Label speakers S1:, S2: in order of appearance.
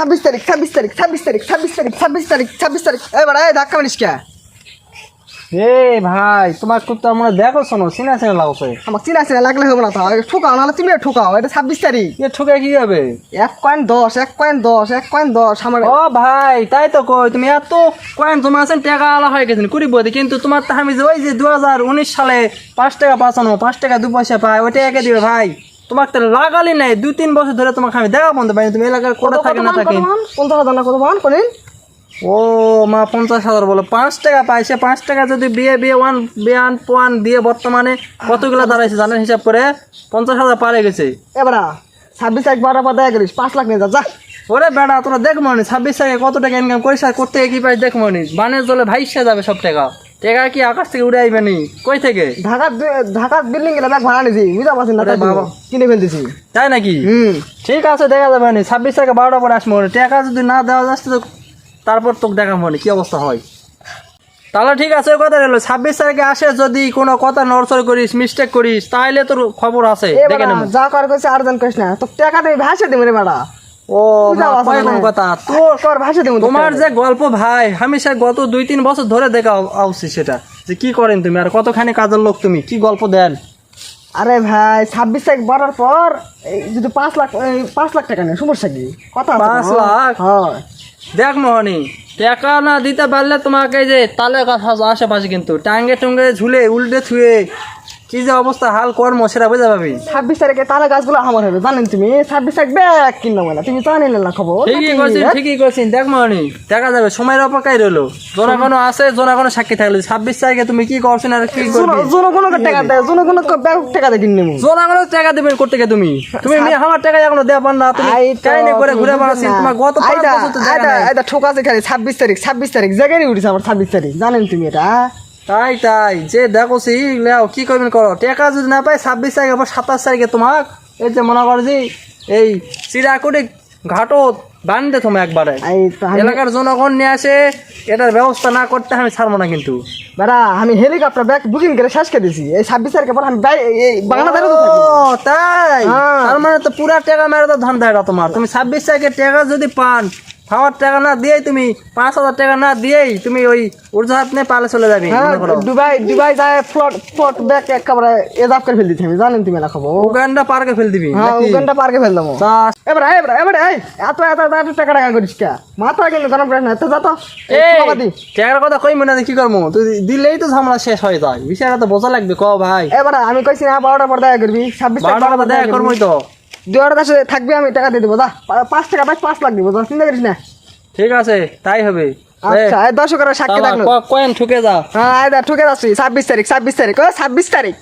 S1: ছাব্বিশ তারিখ ছাব্বিশ তারিখ ছাব্বিশ তারিখ ছাব্বিশ তারিখ ছাব্বিশ তারিখ ছাব্বিশ তারিখ। এবার এই ধাক্কা মারিস কে?
S2: এ ভাই তোমার তো আমরা দেখো শোনো চিনা চিনা লাগছে।
S1: আমার চিনা চিনা লাগলে হবে না তো ঠোকাও নাহলে তুমি ঠোকাও এটা ছাব্বিশ তারিখ।
S2: এ ঠুকে কি হবে?
S1: এক কয়েন দশ এক কয়েন দশ এক কয়েন দশ আমার
S2: ও ভাই তাই তো কই তুমি এত কয়েন জমা আছেন টাকা আলা হয়ে গেছেন কুড়ি বদি কিন্তু তোমার তো আমি যে ওই যে দু হাজার উনিশ সালে পাঁচ টাকা পাঁচানো পাঁচ টাকা দু পয়সা পাই ওইটা একে দিবে ভাই। তোমার তো লাগালি নাই দুই তিন বছর ধরে তোমাকে আমি দেখা বন্ধ পাইনি তুমি এলাকার কোটা থাকে না থাকে।
S1: পঞ্চাশ হাজার না কত মান করেন?
S2: ও মা পঞ্চাশ হাজার বলো পাঁচ টাকা পাই সে পাঁচ টাকা যদি বিয়ে বিয়ে ওয়ান বিয়ান পোয়ান দিয়ে বর্তমানে কতগুলো দাঁড়াইছে জানেন হিসাব করে? পঞ্চাশ হাজার পারে গেছে।
S1: এবার ছাব্বিশ তারিখ বারো পর দেখা করিস পাঁচ লাখ নিয়ে যা যা।
S2: ওরে বেড়া তোরা দেখব নি ছাব্বিশ তারিখে কত টাকা ইনকাম করিস আর করতে কি পাই দেখব নি বানের জলে ভাইসা যাবে সব টাকা। টাকা কি আকাশ থেকে উড়ে আইবে নি? কই থেকে?
S1: বিল্ডিং ব্যাগ ভাড়া পারছি না
S2: বাবা।
S1: কিনে ফেলতেছি।
S2: তাই নাকি?
S1: হুম।
S2: ঠিক আছে দেখা যাবে নি। ছাব্বিশ তারিখে বারোটা পরে আসব। যদি না দেওয়া যাচ্ছে তো তারপর তোকে দেখাবো নি কি অবস্থা হয়। তাহলে ঠিক আছে কথা রইল। ছাব্বিশ তারিখে আসে যদি কোনো কথা নড়চড় করিস মিস্টেক করিস তাহলে তোর খবর আছে। দেখে নেব।
S1: যা কর কইছে আর জন কইস না। তো টাকা তুমি ভাসে দিবি রে
S2: ও কথা?
S1: তোর দিবি
S2: তোমার যে গল্প ভাই আমি সে গত দুই তিন বছর ধরে দেখা আউছি সেটা। যে কি করেন তুমি আর কতখানি কাজের লোক তুমি? কি গল্প দেন?
S1: আরে ভাই ছাব্বিশ তারিখ বাড়ার পর যদি পাঁচ লাখ পাঁচ লাখ টাকা নেই সমস্যা কি? কথা
S2: পাঁচ লাখ?
S1: হ্যাঁ।
S2: দেখ মোহনি টাকা না দিতে পারলে তোমাকে যে তালে কথা আশেপাশে কিন্তু টাঙ্গে টুঙ্গে ঝুলে উল্টে থুয়ে কি যে অবস্থা হাল কর্ম সেটা বুঝা পাবি।
S1: ছাব্বিশ তারিখে তালে গাছগুলো আমার হবে জানেন তুমি? ছাব্বিশ তারিখ ব্যাগ কিনলাম না তুমি জানি না খবর
S2: ঠিকই
S1: নাকি?
S2: করছিস
S1: হ্যাঁ?
S2: ঠিকই করছিস দেখ মোহনি দেখা যাবে সময়ের অপেক্ষায় রইল। জোনা কোনো আছে জোনা কোনো সাক্ষী থাকলে। ছাব্বিশ তারিখে তুমি কি করছ আর কি করবি?
S1: জনগণকে টাকা দেয় জনগণকে ব্যাগ টাকা দিয়ে কিনে নেব
S2: জোনা কোনো টাকা দেবেন করতে গিয়ে তুমি? তুমি আমার টাকা এখনও দেওয়া পার না তুমি কাহিনী করে ঘুরে বেড়াচ্ছি তোমার গত।
S1: এটা ঠোকাছে খালি ছাব্বিশ তারিখ ছাব্বিশ তারিখ জায়গায় উঠেছে আমার ছাব্বিশ তারিখ। জানেন তুমি এটা
S2: তাই তাই। যে দেখো সি লেও কি করবেন করো? টাকা যদি না পাই ছাব্বিশ তারিখে আবার সাতাশ তারিখে তোমাক এই যে মনে করো যে এই চিরাকুটি ঘাটত বান্ধে তোমার একবারে। এলাকার জনগণ নিয়ে আসে এটার ব্যবস্থা না করতে আমি ছাড়বো না কিন্তু।
S1: বেড়া আমি হেলিকপ্টার ব্যাগ বুকিং করে শেষ করে দিয়েছি এই ছাব্বিশ তারিখের পর আমি এই বাংলাদেশে
S2: ও, তাই?
S1: হ্যাঁ।
S2: তার মানে তো পুরা টাকা মেরে তো ধান দেয় তোমার। তুমি ছাব্বিশ তারিখে টাকা যদি পান খাওয়ার টাকা না দিয়েই তুমি পাঁচ হাজার টাকা না দিয়েই তুমি ওই উর্জাহাত নিয়ে পালে চলে যাবি
S1: হ্যাঁ দুবাই দুবাই যায় ফ্লট ফ্লট ব্যাগ একেবারে এজাব করে ফেল দিতে আমি জানেন তুমি না খবর
S2: উগান্ডা পার্কে ফেল দিবি
S1: হ্যাঁ? ওখানটা পার্কে ফেল দেবো। এবার এবার এবার এই এত এত এত টাকা টাকা করিস কে? মাথা কিন্তু গরম করিস না এত যা তো।
S2: টাকার কথা কই মনে কি করব তুই দিলেই তো ঝামেলা শেষ হয়ে যায়। বিষয়টা তো বোঝা লাগবে ক ভাই।
S1: এবার আমি কইছি না বারোটার পর দেখা করবি ছাব্বিশ
S2: বারোটা দেখা করবোই তো।
S1: দুয়ার কাছে থাকবে আমি টাকা দিয়ে দেবো যা। পাঁচ টাকা পাঁচ পাঁচ লাখ দিব যা চিন্তা করিস না।
S2: ঠিক আছে তাই হবে।
S1: আচ্ছা দশ করে সাক্ষী থাকল।
S2: কয়েন ঠুকে যা।
S1: হ্যাঁ ঠুকে যাচ্ছি। ছাব্বিশ তারিখ ছাব্বিশ তারিখ ও ছাব্বিশ তারিখ?